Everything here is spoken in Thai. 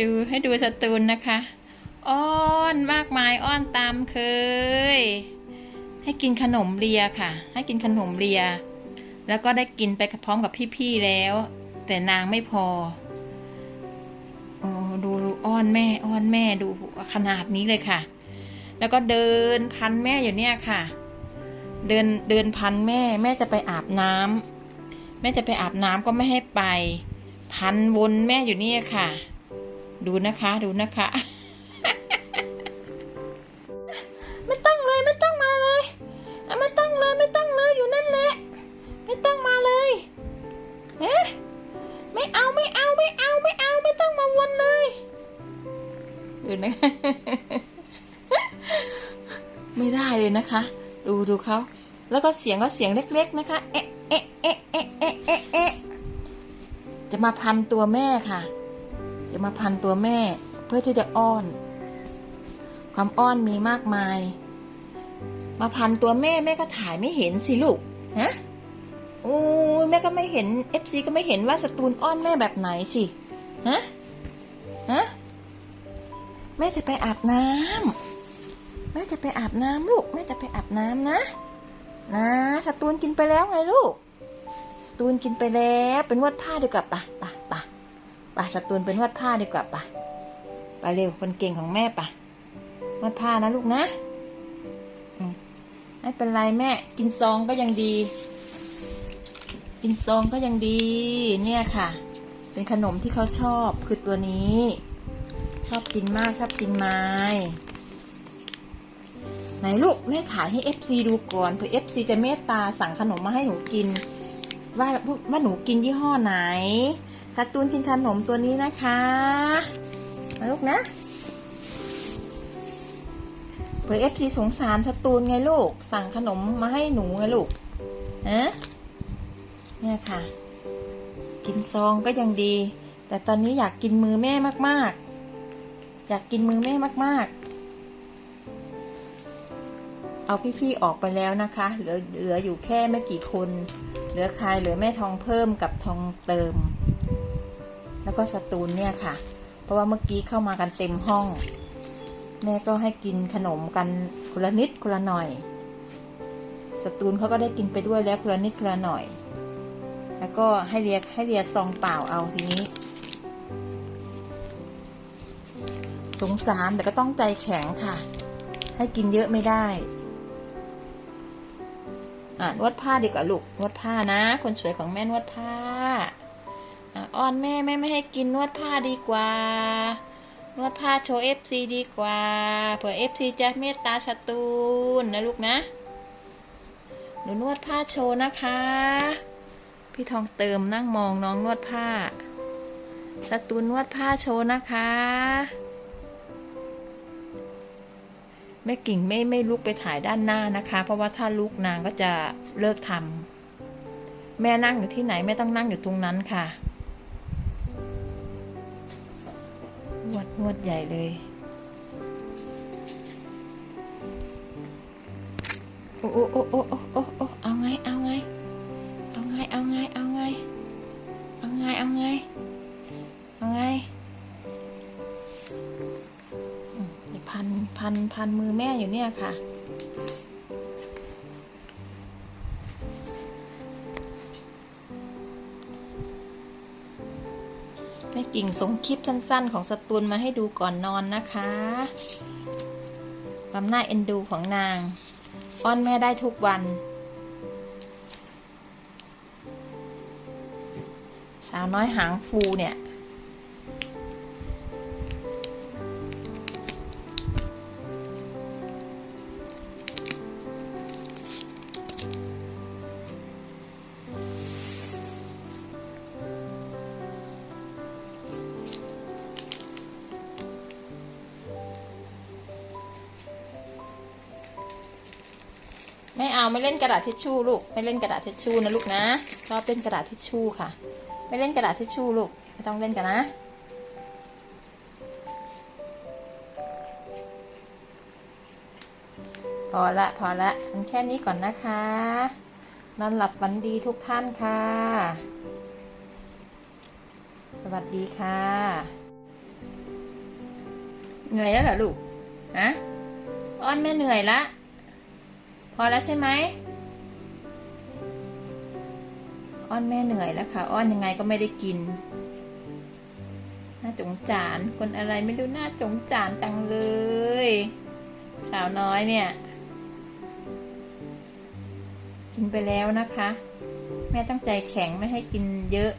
ดูให้ดูสตูนนะคะ อ้อนมากมายอ้อนตามเคย ให้กินขนมเลียค่ะ ให้กินขนมเลีย แล้วก็ได้กินไปพร้อมกับพี่ๆแล้ว แต่นางไม่พอโอ้ดูดูอ้อนแม่อ้อนแม่ดูขนาดนี้เลยค่ะ แล้วก็เดินพันแม่อยู่เนี่ยค่ะ เดินเดินพันแม่แม่จะไปอาบน้ำแม่จะไปอาบน้ำก็ไม่ให้ไป พันวนแม่อยู่เนี่ยค่ะ ดูนะคะดูนะคะ ไม่ต้องเลยไม่ต้องมาเลยไม่ต้องเลยไม่ต้องเลยอยู่นั่นแหละไม่ต้องมาเลยเอ๊ะไม่เอาไม่เอาไม่เอาไม่เอาไม่ต้องมาวนเลยดูนะไม่ได้เลยนะคะ ดูดูเขาแล้วก็เสียงก็เสียงเล็ก ๆ นะคะ เอ๊ะเอ๊ะเอ๊ะเอ๊ะเอ๊ะเอ๊ะจะมาพันตัวแม่ค่ะ มาพันตัวแม่ เพื่อที่จะอ้อน ความอ้อนมีมากมาย มาพันตัวแม่แม่ก็ถ่ายไม่เห็นสิลูกฮะโอ้แม่ก็ไม่เห็นเอฟซีก็ไม่เห็นว่าสตูนอ้อนแม่แบบไหนสิฮะฮะแม่จะไปอาบน้ำแม่จะไปอาบน้ำลูกแม่จะไปอาบน้ำนะ นะสตูนกินไปแล้วไงลูกสตูนกินไปแล้วเป็นนวดผ้าดีกว่าปะปะปะ ปะสตูนเป็นนวดผ้าดีกว่าปะไปเร็วคนเก่งของแม่ปะนวดผ้านะลูกนะไม่เป็นไรแม่ กินซองก็ยังดี กินซองก็ยังดี เนี่ยค่ะ เป็นขนมที่เขาชอบคือตัวนี้ ชอบกินมากชอบกินไม้ไหนลูกแม่ขายให้ FC ดูก่อนเผื่อ FC จะเมตตาสั่งขนมมาให้หนูกิน ว่าว่าหนูกินยี่ห้อไหน สตูนกินขนมตัวนี้นะคะนะลูกนะเผื่อเอฟซีสงสารสตูนไงลูก สั่งขนมมาให้หนูไงลูกฮะเนี่ยค่ะ กินซองก็ยังดี แต่ตอนนี้อยากกินมือแม่มาก ๆ อยากกินมือแม่มาก ๆ เอาพี่ๆออกไปแล้วนะคะ เหลือเหลืออยู่แค่ไม่กี่คน เหลือใครเหลือแม่ทองเพิ่มกับทองเติม แล้วก็สตูนเนี่ยค่ะ เพราะว่าเมื่อกี้เข้ามากันเต็มห้อง แม่ก็ให้กินขนมกันคนละนิดคนละหน่อย สตูนเขาก็ได้กินไปด้วยแล้วคนละนิดคนละหน่อย แล้วก็ให้เรียกให้เรียซองเปล่าเอาทีนี้ สงสารแต่ก็ต้องใจแข็งค่ะ ให้กินเยอะไม่ได้อ่านวดผ้าดีกว่าลูกนวดผ้านะ คนสวยของแม่นวดผ้า อะอ้อนแม่แม่ไม่ให้กินนวดผ้าดีกว่า นวดผ้าโชว์ FC ดีกว่า เผื่อ FC จะเมตตาสตูนนะลูกนะ หนูนวดผ้าโชว์นะคะ พี่ทองเติมนั่งมองน้องนวดผ้าสตูนนวดผ้าโชว์นะคะแม่กิ่งไม่ไม่ลุกไปถ่ายด้านหน้านะคะ เพราะว่าถ้าลุกนางก็จะเลิกทำแม่นั่งอยู่ที่ไหนแม่ต้องนั่งอยู่ตรงนั้นค่ะ งวดใหญ่เลย โอ้โอ้โอ้โอ้โอ้โอ้โอ้เอาไง เอาไง เอาไง เอาไง เอาไง เอาไง เอาไง เอาไงนี่พันพันพันมือแม่อยู่เนี่ยค่ะ แม่กิ่งส่งคลิปสั้น ๆ ของสตูนมาให้ดูก่อนนอนนะคะ ความน่าเอ็นดูของนางอ้อนแม่ได้ทุกวัน สาวน้อยหางฟูเนี่ย ไม่เอาไม่เล่นกระดาษทิชชู่ลูก ไม่เล่นกระดาษทิชชู่นะลูกนะ ชอบเล่นกระดาษทิชชู่ค่ะ ไม่เล่นกระดาษทิชชู่ลูก ไม่ต้องเล่นกันนะ พอละพอละมันแค่นี้ก่อนนะคะ นอนหลับฝันดีทุกท่านค่ะ สวัสดีค่ะเหนื่อยแล้วเหรอลูก ฮะ อ้อนแม่เหนื่อยละ พอแล้วใช่ไหมอ้อนแม่เหนื่อยแล้วค่ะ อ้อนยังไงก็ไม่ได้กินน่าจงจานคนอะไรไม่รู้หน่าจงจานจังเลย สาวน้อยเนี่ย กินไปแล้วนะคะ แม่ตั้งใจแข็งไม่ให้กินเยอะ